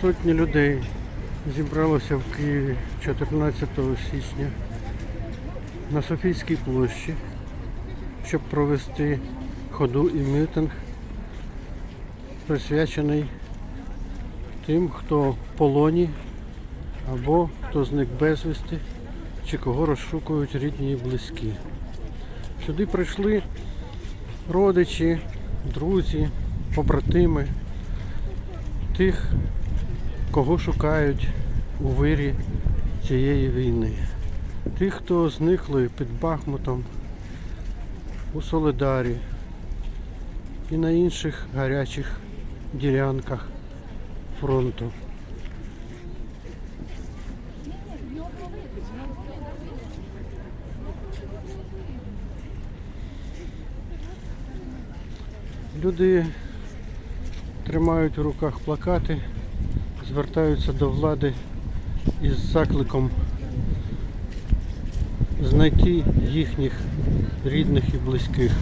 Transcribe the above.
Сотні людей зібралося в Києві 14 січня на Софійській площі, щоб провести ходу і мітинг, присвячений тим, хто в полоні або хто зник безвісти, чи кого розшукують рідні і близькі. Сюди прийшли родичі, друзі, побратими тих, кого шукають у вирі цієї війни. Тих, хто зникли під Бахмутом, у Солидарі і на інших гарячих ділянках фронту. Люди тримають у руках плакати, звертаються до влади із закликом знайти їхніх рідних і близьких.